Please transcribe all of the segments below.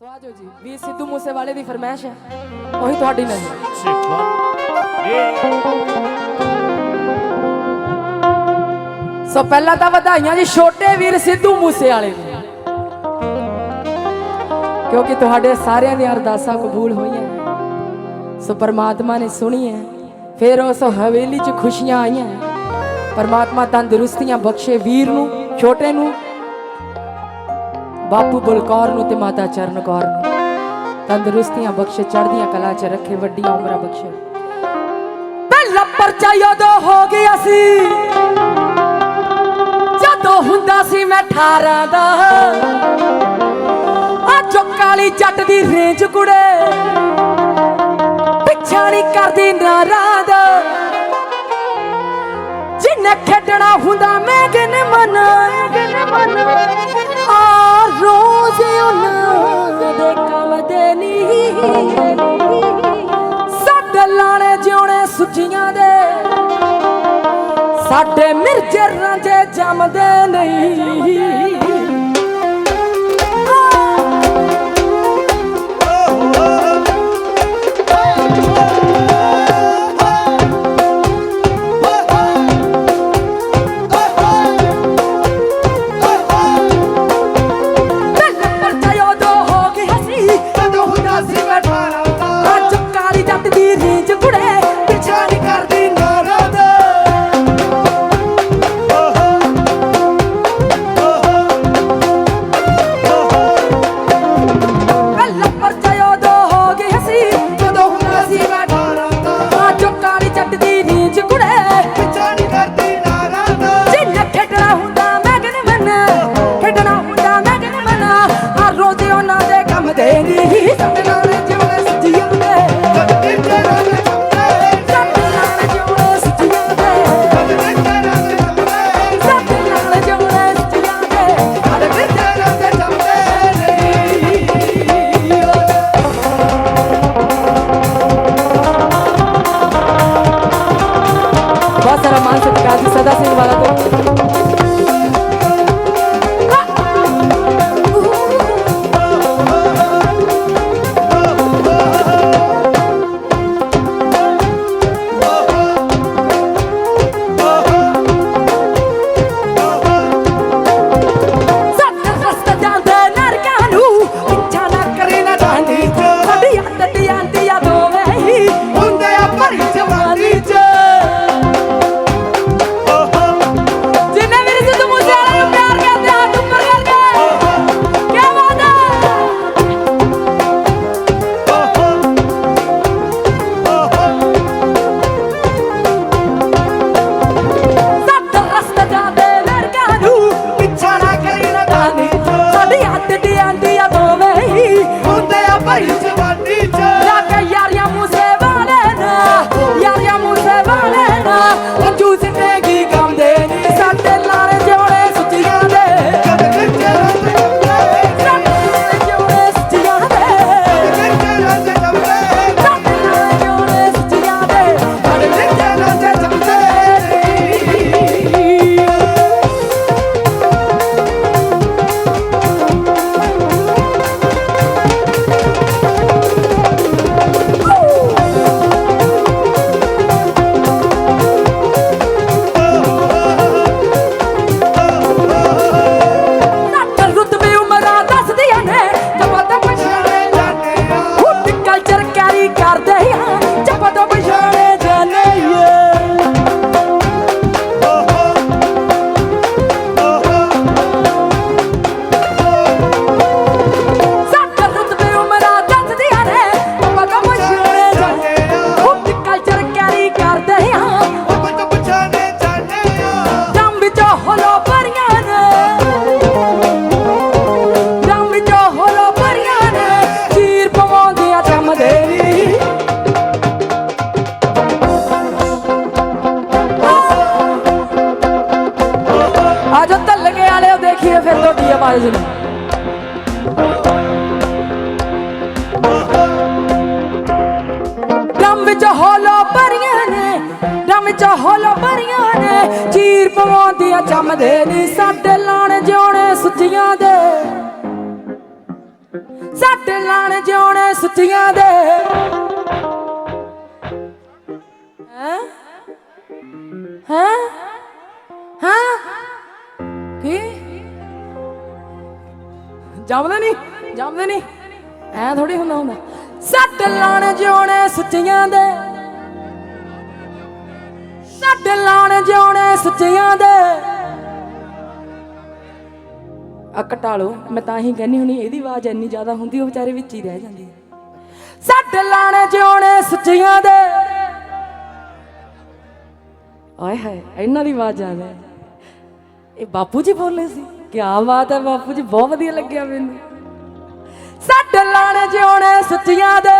ਸੋ ਆਜੋ ਜੀ ਵੀ ਸਿੱਧੂ ਮੂਸੇ ਵਾਲੇ ਦੀ ਫਰਮਾਇਸ਼ ਹੈ। ਉਹੀ ਤੁਹਾਡੀ ਨਜ਼ਰ। ਸੋ ਪਹਿਲਾਂ ਤਾਂ ਵਧਾਈਆਂ ਜੀ ਛੋਟੇ ਵੀਰ ਸਿੱਧੂ ਮੂਸੇ ਵਾਲੇ ਨੂੰ। ਕਿਉਂਕਿ ਤੁਹਾਡੇ ਸਾਰਿਆਂ ਦੀਆਂ ਅਰਦਾਸਾਂ ਕਬੂਲ ਹੋਈਆਂ ਸੋ ਪਰਮਾਤਮਾ ਨੇ ਸੁਣੀ ਹੈ। ਫਿਰ ਉਸ ਹਵੇਲੀ 'ਚ ਖੁਸ਼ੀਆਂ ਆਈਆਂ। ਪਰਮਾਤਮਾ ਤੰਦਰੁਸਤੀਆਂ ਬਖਸ਼ੇ ਵੀਰ ਨੂੰ ਛੋਟੇ ਨੂੰ। ਬਾਪੂ ਬਲਕੌਰ ਨੂੰ ਤੇ ਮਾਤਾ ਚਰਨ ਕੌਰ ਨੂੰ। ਤੰਦਰੁਸਤੀਆਂ ਬਖਸ਼ੇ, ਚੜ੍ਹਦੀਆਂ ਕਲਾ 'ਚ ਰੱਖੇ, ਵੱਡੀਆਂ ਉਮਰਾਂ ਬਖਸ਼ੇ। ਪਹਿਲਾ ਪਰਚਾ ਉਦੋਂ ਹੋ ਗਿਆ ਸੀ, ਜਦੋਂ ਹੁੰਦਾ ਸੀ ਮੈਂ 18 ਦਾ। ਅੱਜ ਉਹ ਕਾਲੀ ਜੱਟ ਦੀ ਰੇਂਜ ਕੁੜੇ, ਪਿੱਛਾ ਨਹੀਂ ਕਰਦੀ ਨਾਰਾਂ। ਸਾਡੇ ਮਿਰਜੇ ਰਾਂਝੇ ਜੰਮਦੇ ਨਹੀਂ। ਸਾਰਾ ਮਾਨ ਸਤਿਕਾਰ ਜੀ ਸਦਾ ਸਿੰਘ ਵਾਲਾ ਤੋਂ ਫਿਰ ਤੁਹਾਡੀ ਆਵਾਜ਼ ਨੂੰ ਵਿੱਚ ਹੋਲੋ ਭਰੀਆਂ ਨੇ ਦਮ ਵਿੱਚ ਹੋਲੋ ਭਰੀਆਂ ਨੇ, ਚੀਰ ਪਵਾਉਂਦੀਆਂ ਜੰਮਦੇ ਨੀ ਸਾਡੇ ਲਾਣ ਜਿਉਣੇ ਸੁੱਚੀਆਂ ਦੇ। ਸਾਡੇ ਸਾਡੇ ਲਾਣ ਜਿਉਣੇ ਸੁੱਤੀਆਂ ਦੇ। ਹੈ? ਹੈ? ਜੰਮਦੇ ਨਹੀਂ ਜੰਮਦੇ ਨਹੀਂ। ਐ ਥੋੜੀ ਹੁੰਦਾ ਹੁੰਦਾ। ਸਾਡੇ ਲਾਣ ਜਿਉਣੇ ਸੁੱਚੀਆਂ ਦੇ। ਸਾਡੇ ਲਾਣ ਜਿਉਣੇ ਸੁੱਚੀਆਂ ਦੇ। ਆ ਕਟਾ ਮੈਂ ਤਾਂ ਹੀ ਕਹਿੰਨੀ ਹੁਣੀ ਇਹਦੀ ਆਵਾਜ਼ ਇੰਨੀ ਜ਼ਿਆਦਾ ਹੁੰਦੀ, ਉਹ ਵਿਚਾਰੇ ਵਿੱਚ ਹੀ ਰਹਿ ਜਾਂਦੀ ਸੱਟ ਲਾਣੇ ਜਿਉਣੇ ਸੁੱਚੀਆਂ ਦੇ। ਆਏ ਹਾਏ, ਇਹਨਾਂ ਦੀ ਆਵਾਜ਼ ਆ ਗਈ ਇਹ ਬਾਪੂ ਜੀ ਬੋਲੇ ਸੀ। ਕੀ ਬਾਤ ਹੈ ਬਾਪੂ ਜੀ, ਬਹੁਤ ਵਧੀਆ ਲੱਗਿਆ ਮੈਨੂੰ। ਸਾਡੇ ਲਾਣੇ ਜਿਉਣੇ ਸੁੱਚੀਆਂ ਦੇ,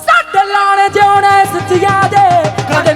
ਸਾਡੇ ਲਾਣੇ ਜਿਉਣੇ ਸੁੱਚੀਆਂ ਦੇ, ਕਦੇ